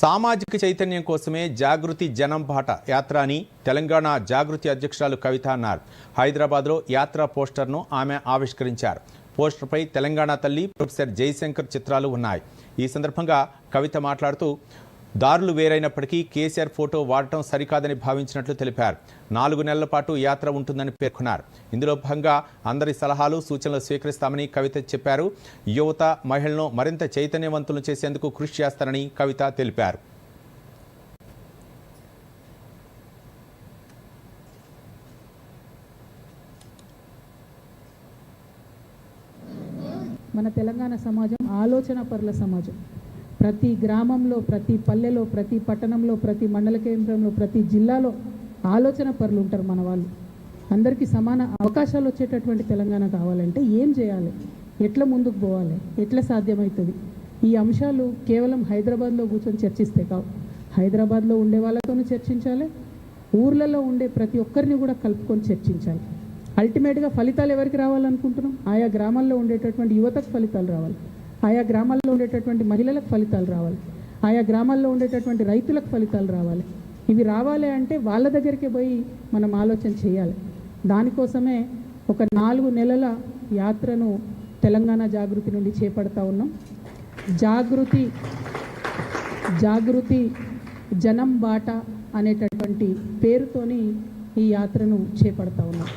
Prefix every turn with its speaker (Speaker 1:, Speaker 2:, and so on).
Speaker 1: సామాజిక చైతన్యం కోసమే జాగృతి జనం బాట యాత్ర అని తెలంగాణ జాగృతి అధ్యక్షురాలు కవిత అన్నారు. హైదరాబాద్లో యాత్ర పోస్టర్ను ఆమె ఆవిష్కరించారు. పోస్టర్పై తెలంగాణ తల్లి ప్రొఫెసర్ జయశంకర్ చిత్రాలు ఉన్నాయి. ఈ సందర్భంగా కవిత మాట్లాడుతూ దారులు వేరైనప్పటికీ కేసీఆర్ ఫోటో వాడటం సరికాదని భావించినట్లు తెలిపారు. నాలుగు నెలల పాటు యాత్ర ఉంటుందని పేర్కొన్నారు. ఇందులో భాగంగా అందరి సలహాలు సూచనలు స్వీకరిస్తామని కవిత చెప్పారు. యువత మహిళలను మరింత చైతన్యవంతులు చేసేందుకు కృషి చేస్తారని కవిత తెలిపారు.
Speaker 2: మన తెలంగాణ సమాజం ఆలోచన పరుల సమాజం. ప్రతి గ్రామంలో ప్రతి పల్లెలో ప్రతి పట్టణంలో ప్రతి మండల కేంద్రంలో ప్రతి జిల్లాలో ఆలోచన పరులు ఉంటారు మన వాళ్ళు. అందరికీ సమాన అవకాశాలు వచ్చేటటువంటి తెలంగాణ కావాలంటే ఏం చేయాలి? ఎట్లా ముందుకు పోవాలి? ఎట్లా సాధ్యమవుతుంది? ఈ అంశాలు కేవలం హైదరాబాద్లో కూర్చొని చర్చిస్తే కావు. హైదరాబాద్లో ఉండే వాళ్ళతోనూ చర్చించాలి. ఊర్లలో ఉండే ప్రతి ఒక్కరిని కూడా కలుపుకొని చర్చించాలి. అల్టిమేట్గా ఫలితాలు ఎవరికి రావాలనుకుంటున్నాం? ఆయా గ్రామాల్లో ఉండేటటువంటి యువతకు ఫలితాలు రావాలి. ఆయా గ్రామాల్లో ఉండేటటువంటి మహిళలకు ఫలితాలు రావాలి. ఆయా గ్రామాల్లో ఉండేటటువంటి రైతులకు ఫలితాలు రావాలి. ఇవి రావాలి అంటే వాళ్ళ దగ్గరికి పోయి మనం ఆలోచన చేయాలి. దానికోసమే ఒక నాలుగు నెలల యాత్రను తెలంగాణ జాగృతి నుండి చేపడతా ఉన్నాం. జాగృతి జాగృతి జనం బాట అనేటటువంటి పేరుతోని ఈ యాత్రను చేపడతా ఉన్నాం.